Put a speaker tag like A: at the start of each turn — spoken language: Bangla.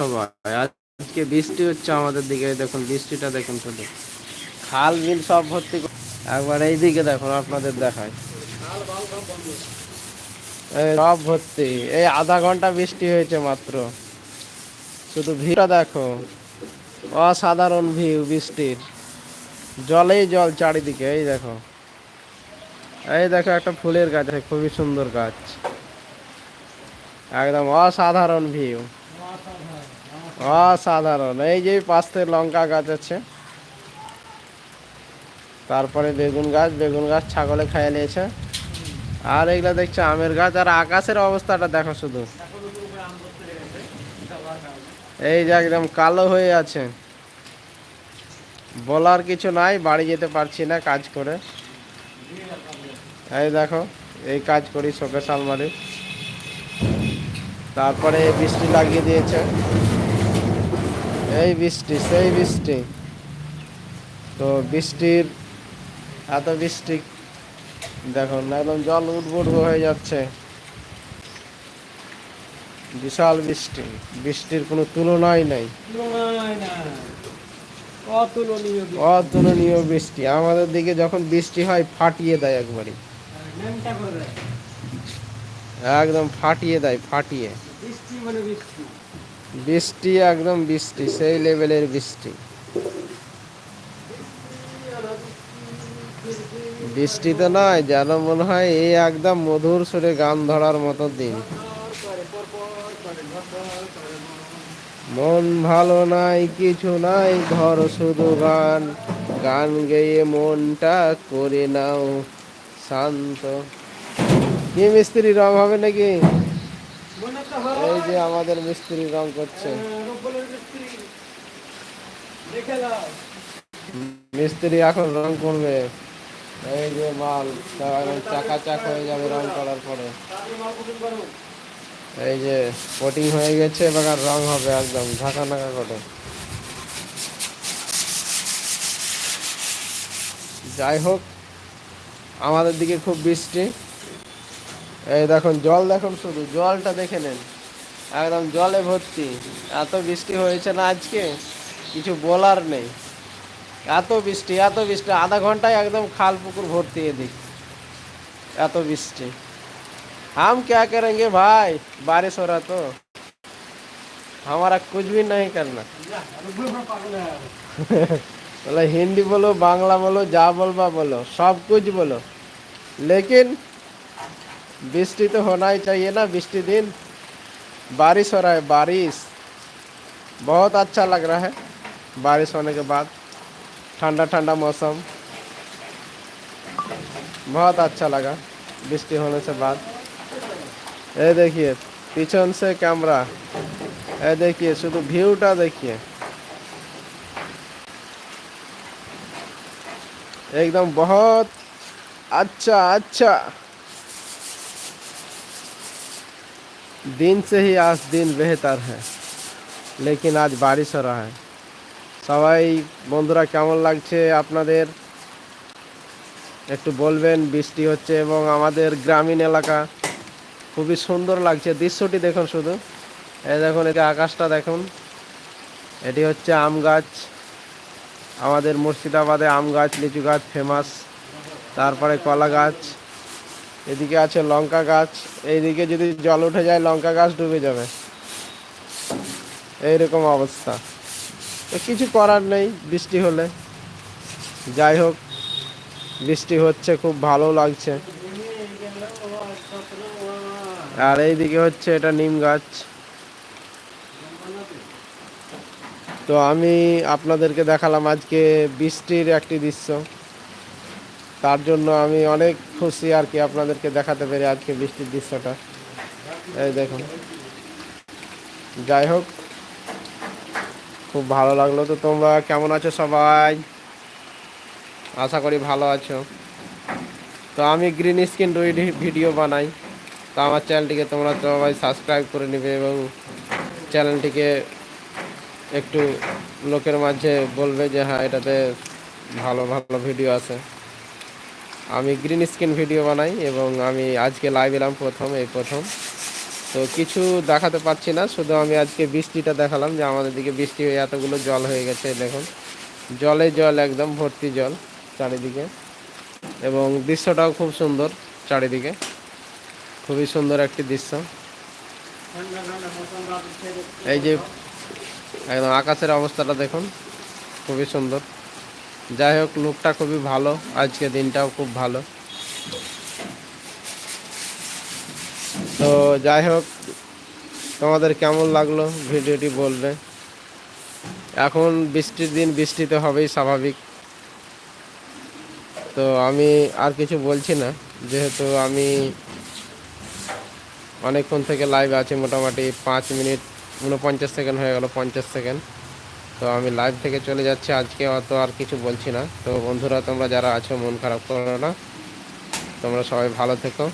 A: সবাই আজকে বৃষ্টি হচ্ছে আমাদের দিকে দেখুন বৃষ্টিটা দেখুন শুধু। খাল, বিল সব ভর্তি একবার এই দিকে দেখুন আপনাদের দেখায়। সব ভর্তি, এই আধা ঘণ্টা বৃষ্টি হয়েছে মাত্র। শুধু ভিউটা দেখো, অসাধারণ ভিউ বৃষ্টির। জলেই জল চারিদিকে, এই দেখো। এই দেখো একটা ফুলের গাছ, খুবই সুন্দর গাছ। একদম অসাধারণ ভিউ। অসাধারণ। এই যে পাশ থেকে লঙ্কা গাছ আছে। তারপরে বেগুন গাছ বেগুন গাছ ছাগলে খাইয়ে নিয়েছে। আর এগুলা দেখছে, আমের গাছ আর আকাশের অবস্থাটা দেখো শুধু। এই যে একদম কালো হয়ে আছে। বলার কিছু নাই, বাড়ি যেতে পারছি না কাজ করে। এই দেখো, এই কাজ করি শোকেশ আলমারি। তারপরে বৃষ্টি লাগিয়ে দিয়েছে। এই বৃষ্টি সেই বৃষ্টি। তো বৃষ্টির এত বৃষ্টি দেখুন একদম জল উঠবুট হয়ে যাচ্ছে। বিশাল বৃষ্টি বৃষ্টির কোনো তুলনাই নাই।
B: অতুলনীয়
A: বৃষ্টি। আমাদের দিকে যখন বৃষ্টি হয় ফাটিয়ে দেয় একবারই। একদম ফাটিয়ে দেয় ফাটিয়ে।
B: বৃষ্টি মানে বৃষ্টি
A: একদম বৃষ্টি, সেই লেভেলের বৃষ্টি। বৃষ্টি তো নয়, যেন মনে হয় এই একদম মধুর সুরে গান ধরার মতো দিন। মন ভালো নাই, কিছু নাই, ধর শুধু গান। গান গেয়ে মনটা করে নাও, শান্ত। কি মিস্ত্রি রং হবে নাকি? এই যে আমাদের মিস্ত্রি রং করছে।
B: মিস্ত্রি
A: এখন রং করবে। এই যে মাল একদম চাকাচাক হয়ে যাবে রং করার পরে। এই যে কোটিং হয়ে গেছে এবার রং হবে একদম ঝাঁকা নাকা করে। যাই হোক আমাদের দিকে খুব বৃষ্টি। এই দেখুন জল দেখুন শুধু জলটা দেখে নেন একদম জলে ভর্তি এত বৃষ্টি হয়েছে না আজকে কিছু বলার নেই এত বৃষ্টি এত বৃষ্টি আধা ঘন্টায় একদম খাল পুকুর ভর্তি এদিক এত বৃষ্টি हम क्या करेंगे भाई बारिश हो रहा तो हमारा कुछ भी नहीं करना
B: রব্বল আমার পাগল হয়ে গেল।
A: बोला हिंदी बोलो बांग्ला बोलो जा बोलबा बोलो सब कुछ बोलो लेकिन बृष्टि तो होना ही चाहिए ना बृष्टि दिन। बारिश हो रहा है, बारिश। बहुत अच्छा लग रहा है, बारिश होने के बाद। ठंडा ठंडा मौसम। बहुत अच्छा लगा बृष्टि होने से बाद। ये देखिए पीछन से कैमरा। ये देखिए, शुद्ध व्यूटा देखिए। एकदम बहुत अच्छा अच्छा। दिन से ही आज दिन बेहतर है लेकिन आज बारिश हो रहा है সবাই বন্ধুরা কেমন লাগছে আপনাদের একটু বলবেন বৃষ্টি হচ্ছে এবং আমাদের গ্রামীণ এলাকা খুবই সুন্দর লাগছে দৃশ্যটি দেখুন শুধু এই দেখুন এদিকে আকাশটা দেখুন এটি হচ্ছে আম গাছ আমাদের মুর্শিদাবাদে আম গাছ লিচু গাছ ফেমাস তারপরে কলা গাছ এদিকে আছে লঙ্কা গাছ, এইদিকে যদি জল উঠে যায়, লঙ্কা গাছ ডুবে যাবে। এইরকম অবস্থা। কিছু করার নেই, বৃষ্টি হলে। যাই হোক, বৃষ্টি হচ্ছে, খুব ভালো লাগছে। আর এইদিকে হচ্ছে এটা নিম গাছ। তো আমি আপনাদেরকে দেখালাম আজকে বৃষ্টির একটি দৃশ্য। তার জন্য আমি অনেক খুশি আর কি আপনাদেরকে দেখাতে পেরে আজকে বৃষ্টির দৃশ্যটা। এই দেখুন। যাই হোক, খুব ভালো লাগল তো তোমরা। কেমন আছো সবাই? আশা করি ভালো আছো। তো আমি গ্রিন স্ক্রিন ভিডিও বানাই। তো আমার চ্যানেলটিকে তোমরা সবাই সাবস্ক্রাইব করে নেবে এবং চ্যানেলটিকে একটু লোকের মাঝে বলবে যে হ্যাঁ এটাতে ভালো ভালো ভিডিও আছে। আমি গ্রিন স্ক্রিন ভিডিও বানাই এবং আমি আজকে লাইভ এলাম প্রথম, এই প্রথম। তো কিছু দেখাতে পাচ্ছি না, শুধু আমি আজকে বৃষ্টিটা দেখালাম যে আমাদের দিকে বৃষ্টি হয়ে এতগুলো জল হয়ে গেছে দেখুন। জলে জল, একদম ভর্তি জল চারিদিকে। এবং দৃশ্যটাও খুব সুন্দর চারিদিকে। খুবই সুন্দর একটি দৃশ্য। এই যে, একদম আকাশের অবস্থাটা দেখুন, খুবই সুন্দর। যাই হোক, লুকটা খুবই ভালো। আজকে দিনটাও খুব ভালো। তো যাই হোক, তোমাদের কেমন লাগল ভিডিওটি বলবে? এখন বৃষ্টির দিন বৃষ্টিতে হবেই স্বাভাবিক। তো আমি আর কিছু বলছি না, যেহেতু আমি অনেকক্ষণ থেকে লাইভ আছি, মোটামুটি পাঁচ মিনিট, উনপঞ্চাশ সেকেন্ড হয়ে গেল, পঞ্চাশ সেকেন্ড তো আমি লাইভ থেকে চলে যাচ্ছি। আজকে অত আর কিছু বলছি না। তো বন্ধুরা, তোমরা যারা আছো, মন খারাপ করো না। তোমরা সবাই ভালো থেকো।